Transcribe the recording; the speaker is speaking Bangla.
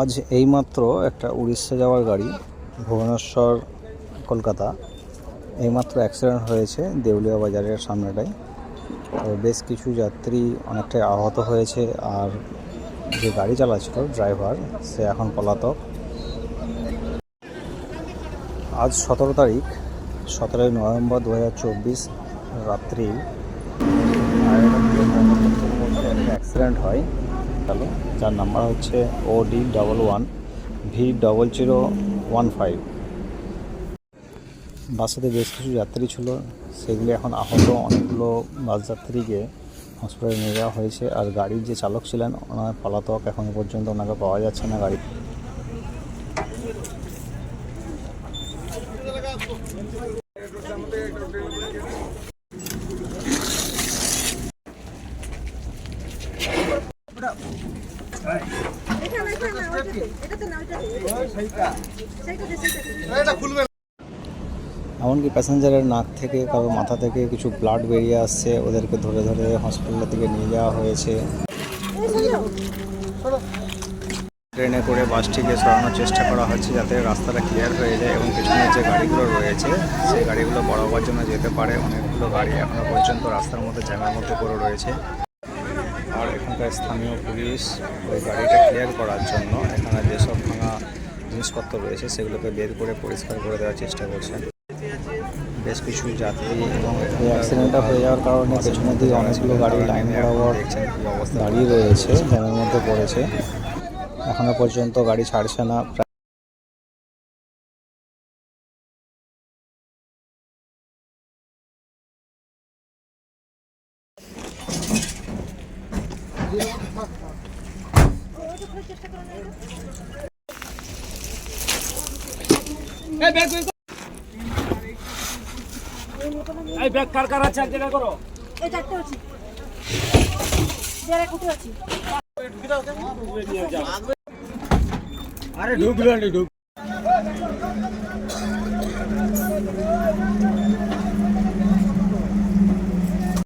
আজ এইমাত্র একটা উড়িষ্যা যাওয়ার গাড়ি, ভুবনেশ্বর, কলকাতা। এইমাত্র অ্যাক্সিডেন্ট হয়েছে দেউলিয়া বাজারের সামনেটায় তো বেশ কিছু যাত্রী অনেকটাই আহত হয়েছে আর যে গাড়ি চালাচ্ছিল ড্রাইভার, সে এখন পলাতক। আজ সতেরো তারিখ, সতেরোই নভেম্বর দু হাজার চব্বিশ রাত্রি। অ্যাক্সিডেন্ট হয়। হ্যালো, যার নাম্বার হচ্ছে O D double one V double zero one five বাসেতে বেশ কিছু যাত্রী ছিল, সেগুলি এখন আহত। অনেকগুলো বাস যাত্রীকে হসপিটালে নিয়ে যাওয়া হয়েছে, আর গাড়ির যে চালক ছিলেন, ওনার পলাতক এখনও পর্যন্ত ওনাকে পাওয়া যাচ্ছে না গাড়ি এখানে এখানে না ওইটাতে এটাতে না ওইটাতে সেইটাতে সেইটাতে এমনকি প্যাসেঞ্জারের নাক থেকে কারও মাথা থেকে কিছু ব্লাড বেরিয়ে আসছে, ওদেরকে ধরে ধরে হসপিটালের দিকে নিয়ে যাওয়া হয়েছে। ট্রেনে করে বাসটিকে সরানোর চেষ্টা করা হচ্ছে যাতে রাস্তাটা ক্লিয়ার হয়ে যায় এবং পিছনে যে গাড়িগুলো রয়েছে, সেই গাড়িগুলো বড় বরাবর জন্য যেতে পারে। অনেকগুলো গাড়ি এখনও পর্যন্ত রাস্তার মধ্যে জ্যামের মধ্যে পড়ে রয়েছে। এখানকার স্থানীয় পুলিশ ওই গাড়িটা ক্লিয়ার করার জন্য এখানে যেসব ভাঙা জিনিসপত্র রয়েছে সেগুলোকে বের করে পরিষ্কার করে দেওয়ার চেষ্টা করছেন বেশ কিছু যাত্রী এবং অ্যাক্সিডেন্টটা হয়ে যাওয়ার কারণে পেছনের দিকে অনেকগুলো গাড়ি লাইন বরাবর দাঁড়িয়ে রয়েছে জ্যামের মধ্যে পড়েছে। এখনও পর্যন্ত গাড়ি ছাড়ছে না এই ব্যাগ কার কার আছে? এক করো। এই চারটে আছে। যারা কুটে আছে। আরে ঢুকলো ঢুক।